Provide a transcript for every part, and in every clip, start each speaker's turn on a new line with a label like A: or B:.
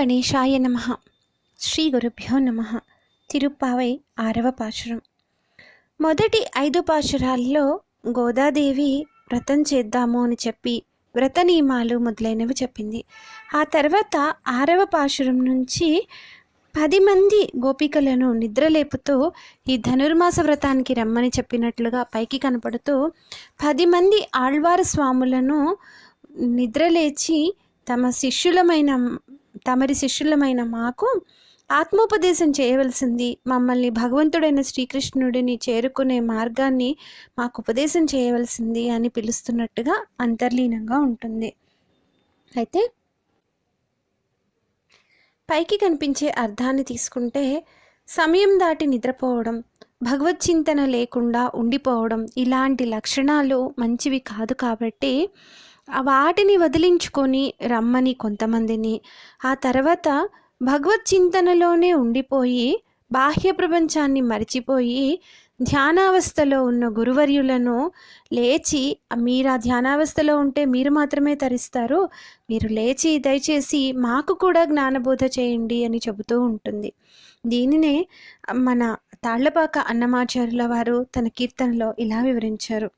A: గణేశాయ నమ. శ్రీ గురుభ్యో నమ. తిరుప్పావై ఆరవ పాశురం. మొదటి ఐదు పాశురాల్లో గోదాదేవి వ్రతం చేద్దాము అని చెప్పి వ్రత నియమాలు మొదలైనవి చెప్పింది. ఆ తర్వాత ఆరవ పాశురం నుంచి పది మంది గోపికలను నిద్రలేపుతూ ఈ ధనుర్మాస వ్రతానికి రమ్మని చెప్పినట్లుగా పైకి కనపడుతూ పది మంది ఆళ్వార స్వాములను నిద్రలేచి తమ శిష్యులమైన తమరి శిష్యులమైన మాకు ఆత్మోపదేశం చేయవలసింది. మమ్మల్ని భగవంతుడైన శ్రీకృష్ణుడిని చేరుకునే మార్గాన్ని మాకు ఉపదేశం చేయవలసింది అని పిలుస్తున్నట్టుగా అంతర్లీనంగా ఉంటుంది. అయితే పైకి కనిపించే అర్థాన్ని తీసుకుంటే సమయం దాటి నిద్రపోవడం భగవచ్చింతన లేకుండా ఉండిపోవడం ఇలాంటి లక్షణాలు మంచివి కాదు కాబట్టి వాటిని వదిలించుకొని రమ్మని కొంతమందిని. ఆ తర్వాత భగవత్ చింతనలోనే ఉండిపోయి బాహ్య ప్రపంచాన్ని మరిచిపోయి ధ్యానావస్థలో ఉన్న గురువర్యులను లేచి మీరు ఆ ధ్యానావస్థలో ఉంటే మీరు మాత్రమే తరిస్తారు మీరు లేచి దయచేసి మాకు కూడా జ్ఞానబోధ చేయండి అని చెబుతూ ఉంటుంది. దీనినే మన తాళ్ళపాక అన్నమాచార్యుల వారు తన కీర్తనలో ఇలా వివరించారు.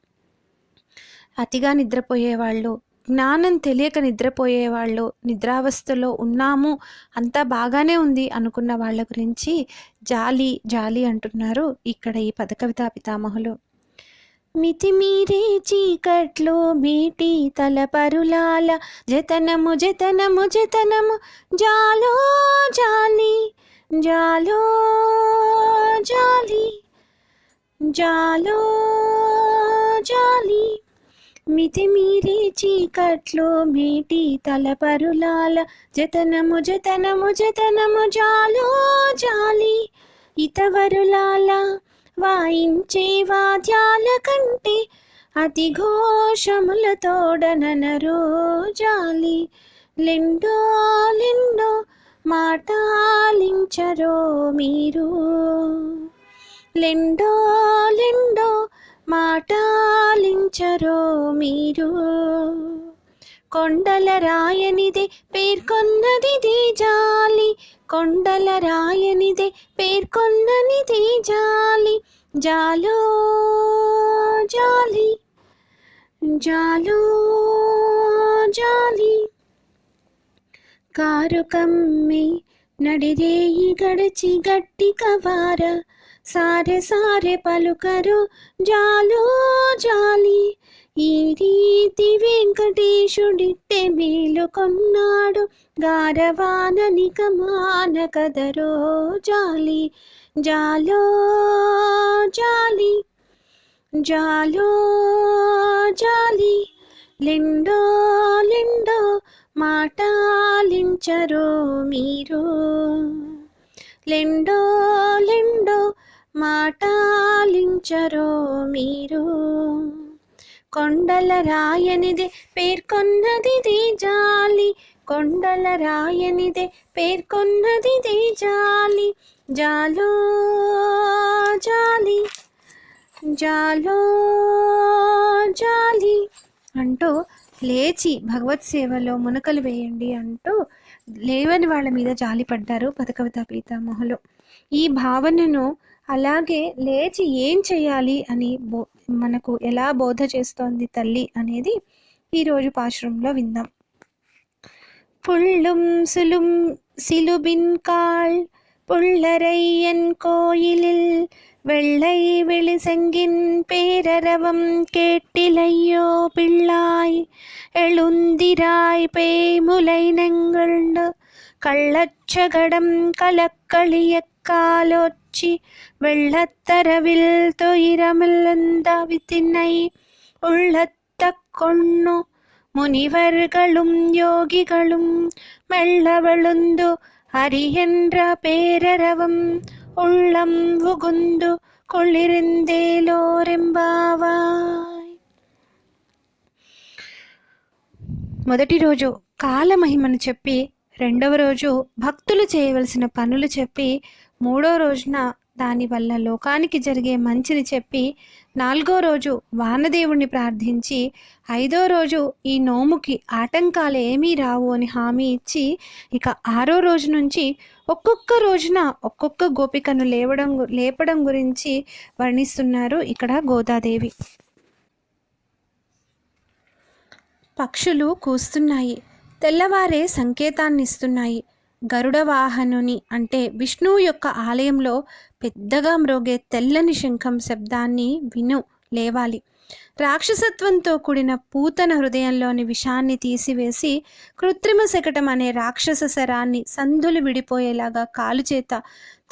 A: అతిగా నిద్రపోయేవాళ్ళు జ్ఞానం తెలియక నిద్రపోయేవాళ్ళు నిద్రావస్థలో ఉన్నాము అంతా బాగానే ఉంది అనుకున్న వాళ్ళ గురించి జాలి జాలి అంటున్నారు ఇక్కడ ఈ పదకవితా పితామహులు. మితిమీరే చీకట్లో బీటి తలపరులాల జతనము జతనము జతనము జాలో జాలి జాలో జాలి జాలో మితిమీరి చీకట్లో మేటి తలపరులాల. జతనము జతనము జతనము జాలో జాలి. ఇతవరులాల వాయించే వాద్యాల కంటే అతి ఘోషములతోడననరో జాలి. లెండో లెండో మాటాలించరో మీరు. లెండో లెండో మాటాలించరో మీరు? కొండల రాయనిదే పేర్కొన్నది జాలి. కొండల రాయనిదే పేర్కొన్నది జాలి. జాలో జాలి. జాలో జాలి. కారు కమ్మి నడిరేయి గడిచి గట్టి కవార. సారే సారే పలుకరు జాలో జాలి. ఈ రీతి వెంకటేశుడిట్టే మేలుకొన్నాడు గారవాననిక మాన కదరో జాలి. జాలో జాలి. జాలో జాలి. లిండో లిండో మాటాలించరో మీరు. లెండో లెండో మాటాలించరో మీరు? కొండల రాయనిదే పేర్కొన్నది జాలి. కొండల రాయనిదే పేర్కొన్నది జాలి. జాలో జాలి. జాలో జాలి. అంటూ లేచి భగవత్ సేవలో మునకలు వేయండి అంటూ లేవని వాళ్ళ మీద జాలి పడ్డారు పదకవిత పీతామహులు ఈ భావనను అలాగే లేచి ఏం చేయాలి అని బో మనకు ఎలా బోధ చేస్తోంది తల్లి అనేది ఈరోజు పాశ్రంలో విందాం పుళ్ళుం సులుం సిలుబిన్ కాళ్ புள்ளரையன் கோயிலில் வெள்ளை வெளிசெங்கின் பேரரவம் கேட்டிலையோ பிள்ளாய் எழுந்திராய் பேய்முலை நெங்கண்டு கள்ளச்சகடம் കലക്കളിയക്കാലൊച്ചി വെള്ളത്തരവിൽ തൊയിരമില്ലെന്തവിത്തിനൈ ഉള്ളത്തക്കൊണ്ണു മുനിവർകളും യോഗികളും മെള്ളവളുന്തു അരിയെன்ற പേരരവം உள்ளம் உகுந்து கொள்ளிருந்தேலோரெம்பாவாய் మొదటి రోజు కాలమహిమను చెప్పి రెండవ రోజు భక్తులు చేయవలసిన పనులు చెప్పి మూడో రోజున దానివల్ల లోకానికి జరిగే మంచిని చెప్పి నాలుగో రోజు వానదేవుణ్ణి ప్రార్థించి ఐదో రోజు ఈ నోముకి ఆటంకాలు ఏమీ రావు అని హామీ ఇచ్చి ఇక ఆరో రోజు నుంచి ఒక్కొక్క రోజున ఒక్కొక్క గోపికను లేవడం లేపడం గురించి వర్ణిస్తున్నారు ఇక్కడ గోదాదేవి. పక్షులు కూస్తున్నాయి. తెల్లవారే సంకేతాన్నిస్తున్నాయి. గరుడవాహనుని అంటే విష్ణువు యొక్క ఆలయంలో పెద్దగా మ్రోగే తెల్లని శంఖం శబ్దాన్ని విను లేవాలి. రాక్షసత్వంతో కూడిన పూతన హృదయంలోని విషాన్ని తీసివేసి కృత్రిమ శకటం అనే రాక్షస శరాన్ని సంధులు విడిపోయేలాగా కాలు చేత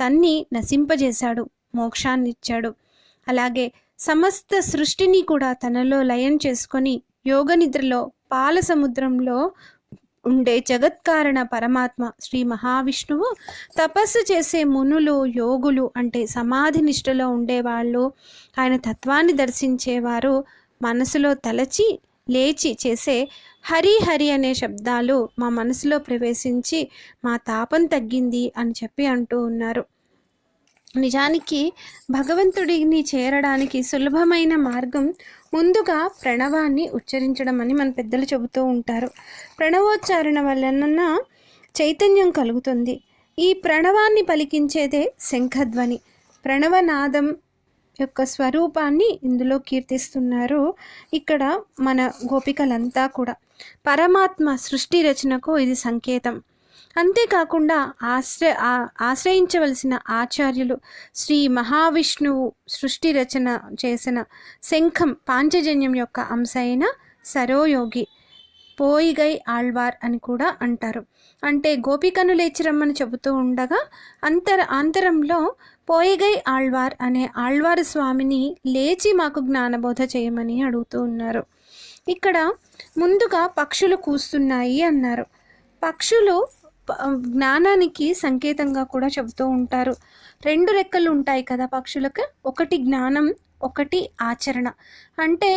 A: తన్ని నశింపజేశాడు మోక్షాన్నిచ్చాడు. అలాగే సమస్త సృష్టిని కూడా తనలో లయం చేసుకొని యోగ నిద్రలో పాల సముద్రంలో ఉండే జగత్కారణ పరమాత్మ శ్రీ మహావిష్ణువు తపస్సు చేసే మునులు యోగులు అంటే సమాధి నిష్ఠలో ఉండేవాళ్ళు. ఆయన తత్వాన్ని దర్శించేవారు. మనసులో తలచి లేచి చేసే హరి హరి అనే శబ్దాలు మా మనసులో ప్రవేశించి మా తాపం తగ్గింది అని చెప్పి అంటూ ఉన్నారు. నిజానికి భగవంతుడిని చేరడానికి సులభమైన మార్గం ముందుగా ప్రణవాన్ని ఉచ్చరించడం అని మన పెద్దలు చెబుతూ ఉంటారు. ప్రణవోచ్చారణ వలన చైతన్యం కలుగుతుంది. ఈ ప్రణవాన్ని పలికించేదే శంఖధ్వని. ప్రణవనాదం యొక్క స్వరూపాన్ని ఇందులో కీర్తిస్తున్నారు ఇక్కడ మన గోపికలంతా కూడా. పరమాత్మ సృష్టి రచనకు ఇది సంకేతం. అంతేకాకుండా ఆశ్ర ఆశ్రయించవలసిన ఆచార్యులు శ్రీ మహావిష్ణువు సృష్టి రచన చేసిన శంఖం పాంచజన్యం యొక్క అంశ అయిన సరోయోగి పోయిగై ఆళ్వార్ అని కూడా అంటారు. అంటే గోపికను లేచిరమ్మని చెబుతూ ఉండగా అంతర అంతరంలో పోయిగై ఆళ్వార్ అనే ఆళ్వారు స్వామిని లేచి మాకు జ్ఞానబోధ చేయమని అడుగుతూ ఉన్నారు. ఇక్కడ ముందుగా పక్షులు కూస్తున్నాయి అన్నారు. పక్షులు జ్ఞానానికి సంకేతంగా కూడా చెబుతూ ఉంటారు. రెండు రెక్కలు ఉంటాయి కదా పక్షులకు ఒకటి జ్ఞానం ఒకటి ఆచరణ. అంటే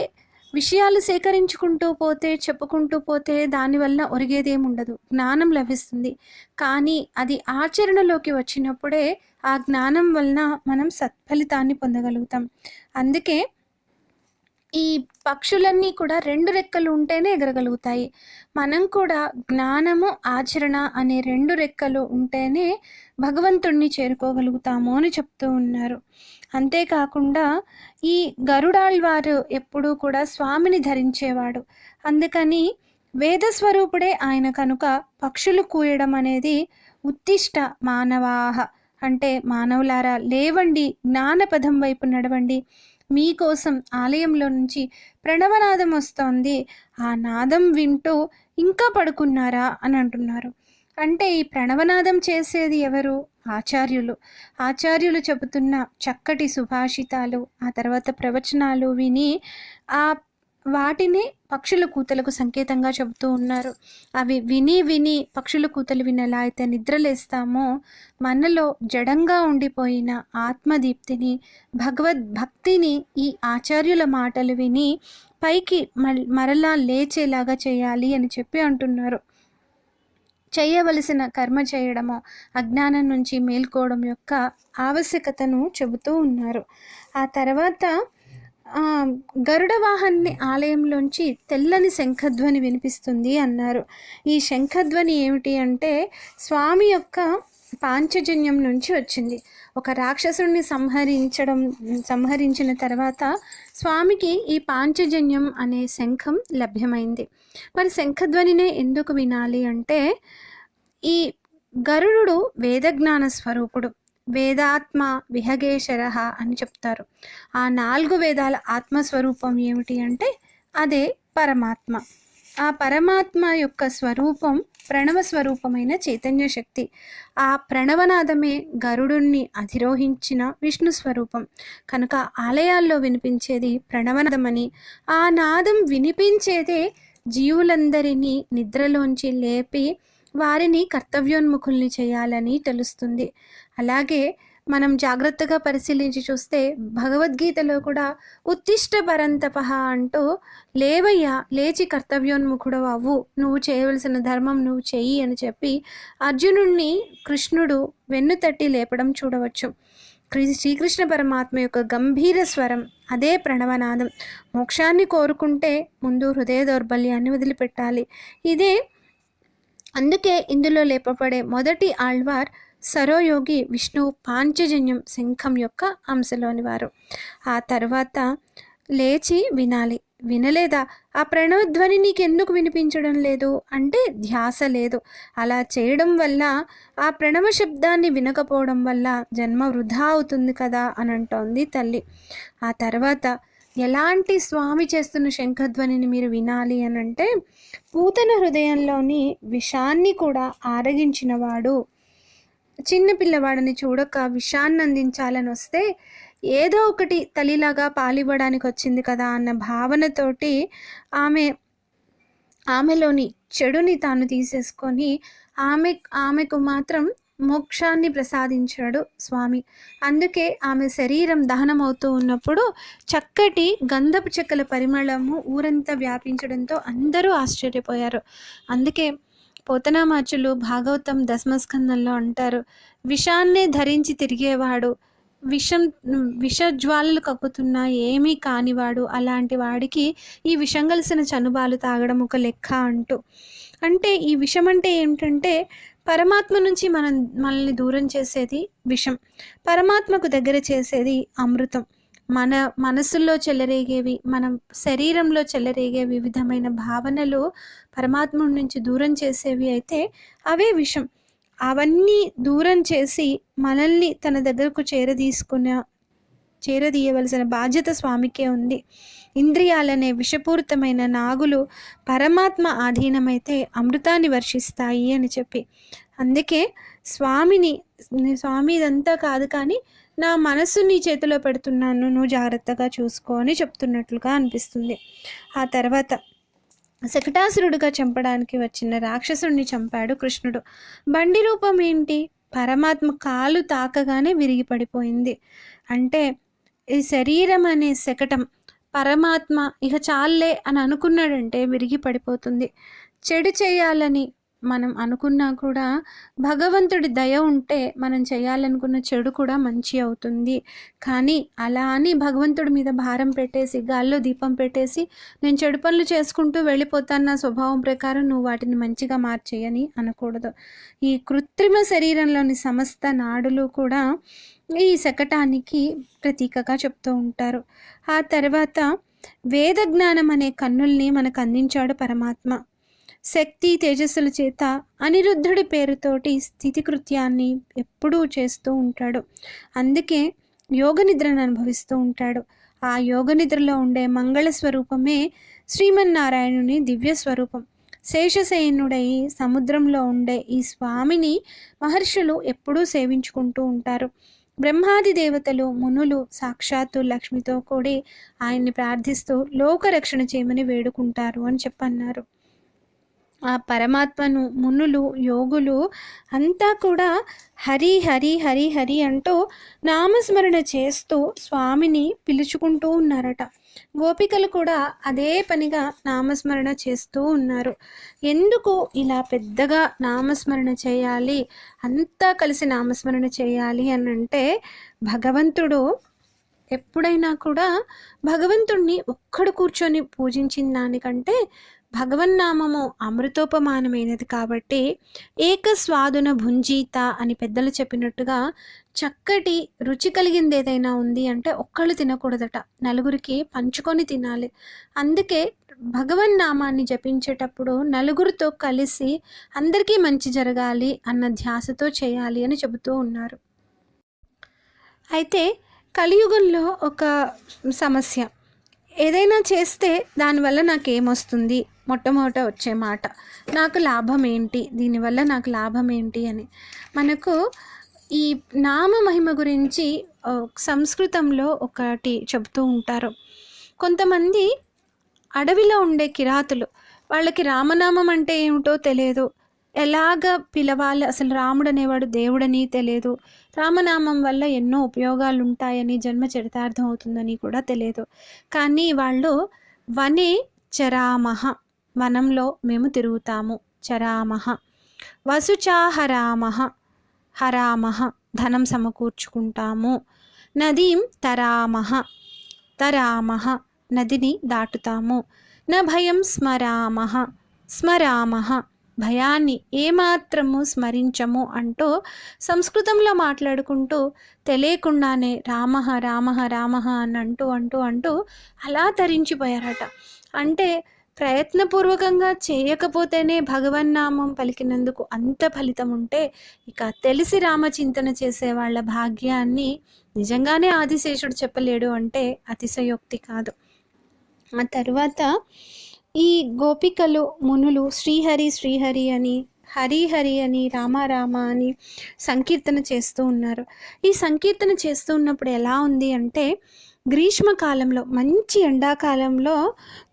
A: విషయాలు సేకరించుకుంటూ పోతే చెప్పుకుంటూ పోతే దానివల్ల ఒరిగేదేం ఉండదు. జ్ఞానం లభిస్తుంది. కానీ అది ఆచరణలోకి వచ్చినప్పుడే ఆ జ్ఞానం వలన మనం సత్ఫలితాన్ని పొందగలుగుతాం. అందుకే ఈ పక్షులన్నీ కూడా రెండు రెక్కలు ఉంటేనే ఎగరగలుగుతాయి. మనం కూడా జ్ఞానము ఆచరణ అనే రెండు రెక్కలు ఉంటేనే భగవంతుణ్ణి చేరుకోగలుగుతాము అని చెప్తూ ఉన్నారు. అంతేకాకుండా ఈ గరుడాళ్వారు ఎప్పుడూ కూడా స్వామిని ధరించేవాడు. అందుకని వేద స్వరూపుడే ఆయన కనుక పక్షులు కూయడం అనేది ఉత్తిష్ట మానవాహ. అంటే మానవులారా లేవండి జ్ఞానపదం వైపు నడవండి. మీకోసం ఆలయంలో నుంచి ప్రణవనాదం వస్తోంది. ఆ నాదం వింటూ ఇంకా పడుకున్నారా అని అంటున్నారు. అంటే ఈ ప్రణవనాదం చేసేది ఎవరు? ఆచార్యులు. ఆచార్యులు చెబుతున్న చక్కటి సుభాషితాలు ఆ తర్వాత ప్రవచనాలు విని ఆ వాటిని పక్షుల కూతలకు సంకేతంగా చెబుతూ ఉన్నారు. అవి విని విని పక్షుల కూతలు వినలా అయితే నిద్రలేస్తామో మనలో జడంగా ఉండిపోయిన ఆత్మదీప్తిని భగవద్ భక్తిని ఈ ఆచార్యుల మాటలు విని పైకి మరలా లేచేలాగా చేయాలి అని చెప్పి అంటున్నారు. చేయవలసిన కర్మ చేయడము అజ్ఞానం నుంచి మేల్కోవడం యొక్క ఆవశ్యకతను చెబుతూ ఉన్నారు. ఆ తర్వాత గరుడవాహన్ని ఆలయంలోంచి తెల్లని శంఖధ్వని వినిపిస్తుంది అన్నారు. ఈ శంఖధ్వని ఏమిటి అంటే స్వామి యొక్క పాంచజన్యం నుంచి వచ్చింది. ఒక రాక్షసుడిని సంహరించడం సంహరించిన తర్వాత స్వామికి ఈ పాంచజన్యం అనే శంఖం లభ్యమైంది. మరి శంఖధ్వనినే ఎందుకు వినాలి అంటే ఈ గరుడు వేదజ్ఞాన స్వరూపుడు. వేదాత్మ విహగేశ్వర అని చెప్తారు. ఆ నాలుగు వేదాల ఆత్మస్వరూపం ఏమిటి అంటే అదే పరమాత్మ. ఆ పరమాత్మ యొక్క స్వరూపం ప్రణవ స్వరూపమైన చైతన్య శక్తి. ఆ ప్రణవనాదమే గరుడుణ్ణి అధిరోహించిన విష్ణు స్వరూపం. కనుక ఆలయాల్లో వినిపించేది ప్రణవనాదమని ఆ నాదం వినిపించేదే జీవులందరినీ నిద్రలోంచి లేపి వారిని కర్తవ్యోన్ముఖుల్ని చేయాలని తెలుస్తుంది. అలాగే మనం జాగ్రత్తగా పరిశీలించి చూస్తే భగవద్గీతలో కూడా ఉత్తిష్ట పరంతప అంటూ లేవయ్యా లేచి కర్తవ్యోన్ముఖుడు అవ్వు నువ్వు చేయవలసిన ధర్మం నువ్వు చెయ్యి అని చెప్పి అర్జునుణ్ణి కృష్ణుడు వెన్ను తట్టి లేపడం చూడవచ్చు. శ్రీకృష్ణ పరమాత్మ యొక్క గంభీర స్వరం అదే ప్రణవనాదం. మోక్షాన్ని కోరుకుంటే ముందు హృదయ దౌర్బల్యాన్ని వదిలిపెట్టాలి. ఇదే అందుకే ఇందులో లేపబడే మొదటి ఆళ్వార్ సరోయోగి విష్ణు పాంచజన్యం శంఖం యొక్క అంశలోని వారు. ఆ తర్వాత లేచి వినాలి. వినలేదా? ఆ ప్రణవధ్వని నీకెందుకు వినిపించడం లేదు? అంటే ధ్యాస లేదు. అలా చేయడం వల్ల ఆ ప్రణవ శబ్దాన్ని వినకపోవడం వల్ల జన్మ వృధా అవుతుంది కదా అని అంటోంది తల్లి. ఆ తర్వాత ఎలాంటి స్వామి చేస్తున్న శంఖధ్వనిని మీరు వినాలి అని అంటే పూతన హృదయంలోని విషాన్ని కూడా ఆరగించినవాడు చిన్న పిల్లవాడిని చూడక విషాన్ని అందించాలని వస్తే ఏదో ఒకటి తల్లిలాగా పాలివ్వడానికి వచ్చింది కదా అన్న భావనతోటి ఆమె ఆమెలోని చెడుని తాను తీసేసుకొని ఆమె ఆమెకు మాత్రం మోక్షాన్ని ప్రసాదించాడు స్వామి. అందుకే ఆమె శరీరం దహనమవుతూ ఉన్నప్పుడు చక్కటి గంధపు చెక్కల పరిమళము ఊరంతా వ్యాపించడంతో అందరూ ఆశ్చర్యపోయారు. అందుకే పోతనామాచులు భాగవతం దశమస్కందంలో అంటారు. విషాన్నే ధరించి తిరిగేవాడు. విషం విషజ్వాలలు కక్కుతున్నా ఏమీ కానివాడు. అలాంటి వాడికి ఈ విషం కలిసిన చనుబాలు తాగడం ఒక లెక్క అంటూ. అంటే ఈ విషం అంటే ఏమిటంటే పరమాత్మ నుంచి మనం మనల్ని దూరం చేసేది విషం. పరమాత్మకు దగ్గర చేసేది అమృతం. మన మనసుల్లో చెలరేగేవి మన శరీరంలో చెలరేగే వివిధమైన భావనలు పరమాత్మ నుంచి దూరం చేసేవి అయితే అవే విషం. అవన్నీ దూరం చేసి మనల్ని తన దగ్గరకు చేరదీసుకున్న చేరదీయవలసిన బాధ్యత స్వామికే ఉంది. ఇంద్రియాలనే విషపూరితమైన నాగులు పరమాత్మ ఆధీనమైతే అమృతాన్ని వర్షిస్తాయి అని చెప్పి. అందుకే స్వామిని స్వామి ఇదంతా కాదు కానీ నా మనసు నీ చేతిలో పెడుతున్నాను నువ్వు జాగ్రత్తగా చూసుకో అని చెప్తున్నట్లుగా అనిపిస్తుంది. ఆ తర్వాత శకటాసురుడిగా చంపడానికి వచ్చిన రాక్షసుడిని చంపాడు కృష్ణుడు. బండి రూపం ఏంటి? పరమాత్మ కాలు తాకగానే విరిగి పడిపోయింది అంటే ఈ శరీరం అనే శకటం పరమాత్మ ఇక చాలే అని అనుకున్నాడంటే విరిగి పడిపోతుంది చెడు చేయాలని మనం అనుకున్నా కూడా భగవంతుడి దయ ఉంటే మనం చేయాలనుకున్న చెడు కూడా మంచి అవుతుంది. కానీ అలా అని భగవంతుడి మీద భారం పెట్టేసి గాల్లో దీపం పెట్టేసి నేను చెడు పనులు చేసుకుంటూ వెళ్ళిపోతాను నా స్వభావం ప్రకారం నువ్వు వాటిని మంచిగా మార్చేయని అనకూడదు. ఈ కృత్రిమ శరీరంలోని సమస్త నాడులు కూడా ఈ శకటానికి ప్రతీకగా చెప్తూ ఉంటారు. ఆ తర్వాత వేద జ్ఞానం అనే కన్నుల్ని మనకు అందించాడు పరమాత్మ. శక్తి తేజస్సుల చేత అనిరుద్ధుడి పేరుతోటి స్థితికృత్యాన్ని ఎప్పుడూ చేస్తూ ఉంటాడు. అందుకే యోగ నిద్రను అనుభవిస్తూ ఉంటాడు. ఆ యోగ నిద్రలో ఉండే మంగళ స్వరూపమే శ్రీమన్నారాయణుని దివ్య స్వరూపం. శేషశయనుడై సముద్రంలో ఉండే ఈ స్వామిని మహర్షులు ఎప్పుడూ సేవించుకుంటూ ఉంటారు. బ్రహ్మాది దేవతలు మునులు సాక్షాత్తు లక్ష్మితో కూడి ఆయన్ని ప్రార్థిస్తూ లోకరక్షణ చేయమని వేడుకుంటారు అని చెప్పన్నారు. ఆ పరమాత్మను మునులు యోగులు అంతా కూడా హరి హరి హరి హరి అంటూ నామస్మరణ చేస్తూ స్వామిని పిలుచుకుంటూ ఉన్నారట. గోపికలు కూడా అదే పనిగా నామస్మరణ చేస్తూ ఉన్నారు. ఎందుకు ఇలా పెద్దగా నామస్మరణ చేయాలి? అంతా కలిసి నామస్మరణ చేయాలి అని అంటే భగవంతుడు ఎప్పుడైనా కూడా భగవంతుణ్ణి ఒక్కడు కూర్చొని పూజించిన దానికంటే భగవన్నామము అమృతోపమానమైనది కాబట్టి ఏకస్వాదున భుంజీత అని పెద్దలు చెప్పినట్టుగా చక్కటి రుచి కలిగింది ఏదైనా ఉంది అంటే ఒక్కళ్ళు తినకూడదట. నలుగురికి పంచుకొని తినాలి. అందుకే భగవన్ నామాన్ని జపించేటప్పుడు నలుగురితో కలిసి అందరికీ మంచి జరగాలి అన్న ధ్యాసతో చేయాలి అని చెబుతూ ఉన్నారు. అయితే కలియుగంలో ఒక సమస్య. ఏదైనా చేస్తే దానివల్ల నాకు ఏమొస్తుంది మొట్టమొదట వచ్చే మాట. నాకు లాభం ఏంటి దీనివల్ల నాకు లాభం ఏంటి అని. మనకు ఈ నామ మహిమ గురించి సంస్కృతంలో ఒకటి చెబుతూ ఉంటారు. కొంతమంది అడవిలో ఉండే కిరాతులు వాళ్ళకి రామనామం అంటే ఏమిటో తెలియదు. ఎలాగ పిలవాలి? అసలు రాముడు అనేవాడు దేవుడని తెలియదు. రామనామం వల్ల ఎన్నో ఉపయోగాలు ఉంటాయని జన్మ చరితార్థం అవుతుందని కూడా తెలియదు. కానీ వాళ్ళు వనే చరామహ వనంలో మేము తిరుగుతాము. చరామహ. వసుచాహరామహ. హరామహ. ధనం సమకూర్చుకుంటాము. నదీం తరామహ. తరామహ. నదిని దాటుతాము. న భయం స్మరామహ. స్మరామహ. భయాన్ని ఏమాత్రము స్మరించము అంటూ సంస్కృతంలో మాట్లాడుకుంటూ తెలియకుండానే రామహ రామహ రామహ అని అంటూ అంటూ అంటూ అలా తరించిపోయారట. అంటే ప్రయత్నపూర్వకంగా చేయకపోతేనే భగవన్ నామం పలికినందుకు అంత ఫలితం ఉంటే ఇక తెలిసి రామచింతన చేసే వాళ్ళ భాగ్యాన్ని నిజంగానే ఆదిశేషుడు చెప్పలేడు అంటే అతిశయోక్తి కాదు. ఆ తర్వాత ఈ గోపికలు మునులు శ్రీహరి శ్రీహరి అని హరి హరి అని రామారామ అని సంకీర్తన చేస్తూ ఉన్నారు. ఈ సంకీర్తన చేస్తూ ఉన్నప్పుడు ఎలా ఉంది అంటే గ్రీష్మకాలంలో మంచి ఎండాకాలంలో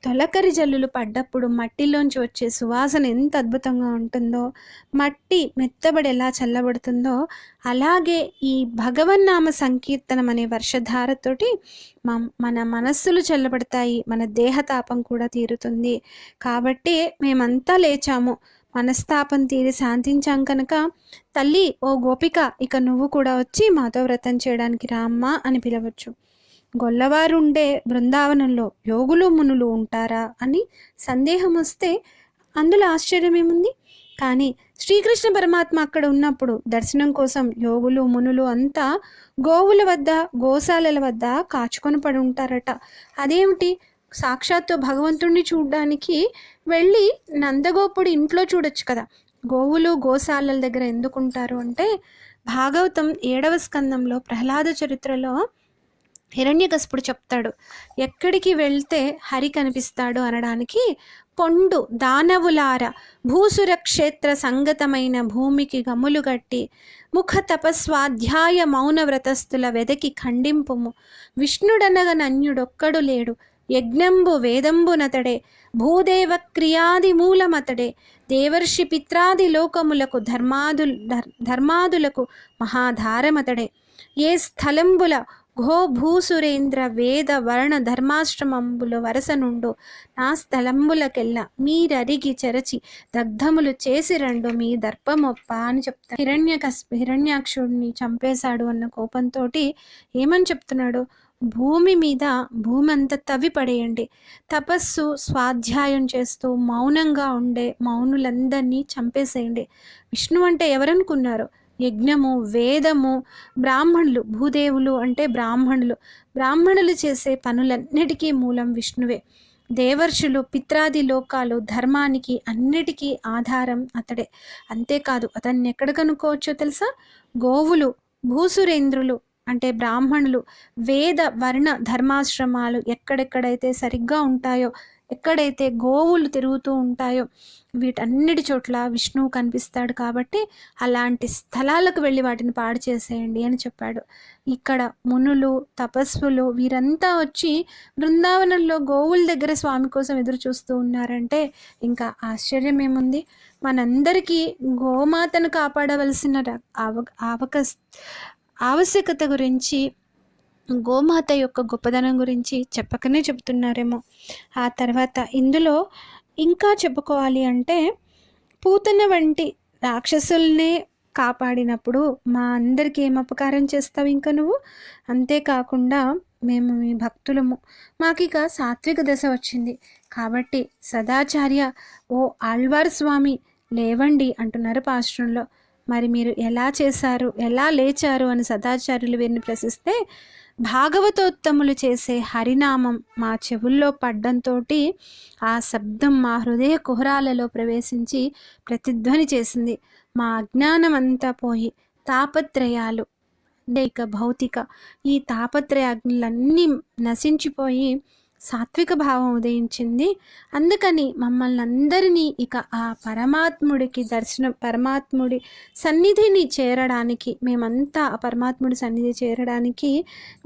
A: తొలకరి జల్లులు పడ్డప్పుడు మట్టిలోంచి వచ్చే సువాసన ఎంత అద్భుతంగా ఉంటుందో మట్టి మెత్తబడి ఎలా చల్లబడుతుందో అలాగే ఈ భగవన్నామ సంకీర్తనం అనే వర్షధారతోటి మన మనస్సులు చల్లబడతాయి మన దేహతాపం కూడా తీరుతుంది. కాబట్టి మేమంతా లేచాము. మనస్తాపం తీరి శాంతించాం కనుక తల్లి ఓ గోపిక ఇక నువ్వు కూడా వచ్చి మాతో వ్రతం చేయడానికి రామ్మా అని పిలవచ్చు. గొల్లవారుండే బృందావనంలో యోగులు మునులు ఉంటారా అని సందేహం వస్తే అందులో ఆశ్చర్యమేముంది? కానీ శ్రీకృష్ణ పరమాత్మ అక్కడ ఉన్నప్పుడు దర్శనం కోసం యోగులు మునులు అంతా గోవుల వద్ద గోశాలల వద్ద కాచుకొని పడి ఉంటారట. అదేమిటి? సాక్షాత్తు భగవంతుణ్ణి చూడడానికి వెళ్ళి నందగోపుడు ఇంట్లో చూడొచ్చు కదా. గోవులు గోశాలల దగ్గర ఎందుకుంటారు అంటే భాగవతం ఏడవ స్కందంలో ప్రహ్లాద చరిత్రలో హిరణ్యకశపుడు చెప్తాడు ఎక్కడికి వెళ్తే హరి కనిపిస్తాడు? అనడానికి పొండు దానవులార భూసురక్షేత్ర సంగతమైన భూమికి గములు గట్టి ముఖ తపస్వాధ్యాయ మౌన వ్రతస్థుల వెదకి ఖండింపుము. విష్ణుడనగ నన్యుడొక్కడు లేడు యజ్ఞంబు వేదంబునతడే భూదేవ క్రియాది మూలమతడే దేవర్షి పిత్రాది లోకములకు ధర్మాదు ధర్మాదులకు మహాధారమతడే. ఏ స్థలంబుల ఘో భూసురేంద్ర వేద వర్ణ ధర్మాశ్రమంబుల వరస నుండు నా స్థలంబులకెల్ల మీరరిగి చెరచి దగ్ధములు చేసి రండు మీ దర్పమొప్ప అని చెప్తాడు హిరణ్య హిరణ్యాక్షుడిని చంపేశాడు అన్న కోపంతో ఏమని చెప్తున్నాడు? భూమి మీద భూమి అంతా తవ్వి పడేయండి తపస్సు స్వాధ్యాయం చేస్తూ మౌనంగా ఉండే మౌనులందరినీ చంపేసేయండి. విష్ణు అంటే ఎవరనుకున్నారు? యజ్ఞము వేదము బ్రాహ్మణులు భూదేవులు అంటే బ్రాహ్మణులు. బ్రాహ్మణులు చేసే పనులన్నిటికీ మూలం విష్ణువే. దేవర్షులు పిత్రాది లోకాలు ధర్మానికి అన్నిటికీ ఆధారం అతడే. అంతేకాదు అతన్ని ఎక్కడ కనుక్కోవచ్చో తెలుసా? గోవులు భూసురేంద్రులు అంటే బ్రాహ్మణులు వేద వర్ణ ధర్మాశ్రమాలు ఎక్కడెక్కడైతే సరిగ్గా ఉంటాయో ఎక్కడైతే గోవులు తిరుగుతూ ఉంటాయో వీటన్నిటి చోట్ల విష్ణువు కనిపిస్తాడు కాబట్టి అలాంటి స్థలాలకు వెళ్ళి వాటిని పాడు చేసేయండి అని చెప్పాడు. ఇక్కడ మునులు తపస్సులు వీరంతా వచ్చి బృందావనంలో గోవుల దగ్గర స్వామి కోసం ఎదురు చూస్తూ ఉన్నారంటే ఇంకా ఆశ్చర్యం ఏముంది? మనందరికీ గోమాతను కాపాడవలసిన ఆవ ఆవక ఆవశ్యకత గురించి గోమాత యొక్క గొప్పదనం గురించి చెప్పకనే చెబుతున్నారేమో. ఆ తర్వాత ఇందులో ఇంకా చెప్పుకోవాలి అంటే పూతన వంటి రాక్షసుల్నే కాపాడినప్పుడు మా అందరికీ ఏం అపకారం చేస్తావు ఇంకా నువ్వు? అంతేకాకుండా మేము మీ భక్తులము. మాకిక సాత్విక దశ వచ్చింది. కాబట్టి సదాచార్య ఓ ఆళ్వార్ స్వామి లేవండి అంటున్నారు పాశ్రంలో మరి మీరు ఎలా చేశారు? ఎలా లేచారు? అని సదాచార్యులు వీరిని ప్రశ్నిస్తే భాగవతోత్తములు చేసే హరినామం మా చెవుల్లో పడ్డంతో ఆ శబ్దం మా హృదయ కుహరాలలో ప్రవేశించి ప్రతిధ్వని చేసింది. మా అజ్ఞానం అంతా పోయి తాపత్రయాలు ఇక భౌతిక ఈ తాపత్రయాగ్నులన్నీ నశించిపోయి సాత్విక భావం ఉదయించింది. అందుకని మమ్మల్ని అందరినీ ఇక ఆ పరమాత్ముడికి దర్శనం పరమాత్ముడి సన్నిధిని చేరడానికి మేమంతా ఆ పరమాత్ముడి సన్నిధి చేరడానికి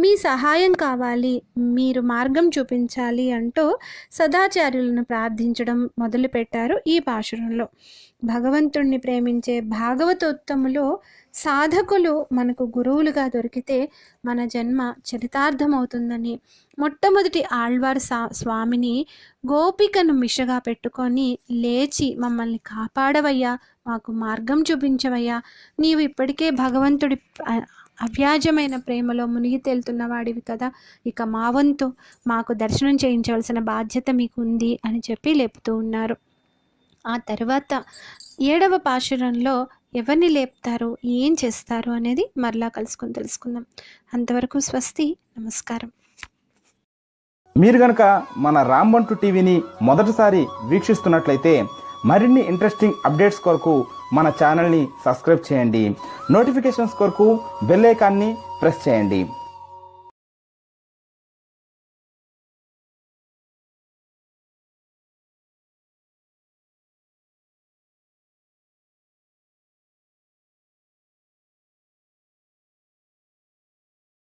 A: మీ సహాయం కావాలి మీరు మార్గం చూపించాలి అంటూ సదాచార్యులను ప్రార్థించడం మొదలుపెట్టారు ఈ పాశురంలో. భగవంతుణ్ణి ప్రేమించే భాగవతోత్తములో సాధకులు మనకు గురువులుగా దొరికితే మన జన్మ చరితార్థమవుతుందని మొట్టమొదటి ఆళ్వార్ సా స్వామిని గోపికను మిషగా పెట్టుకొని లేచి మమ్మల్ని కాపాడవయ్యా మాకు మార్గం చూపించవయ్యా. నీవు ఇప్పటికే భగవంతుడి అవ్యాజమైన ప్రేమలో మునిగి తేలుతున్న వాడివి కదా ఇక మా వంతు మాకు దర్శనం చేయించవలసిన బాధ్యత మీకు ఉంది అని చెప్పి లేపుతూ ఉన్నారు. ఆ తర్వాత ఏడవ పాశురంలో ఎవరిని లేపుతారు? ఏం చేస్తారు? అనేది మరలా కలుసుకొని తెలుసుకుందాం. అంతవరకు స్వస్తి నమస్కారం.
B: మీరు గనక మన రాంబంటు టీవీని మొదటిసారి వీక్షిస్తున్నట్లయితే మరిన్ని ఇంట్రెస్టింగ్ అప్డేట్స్ కొరకు మన ఛానల్ని సబ్స్క్రైబ్ చేయండి. నోటిఫికేషన్స్ కొరకు బెల్ ఐకాన్ని ప్రెస్ చేయండి.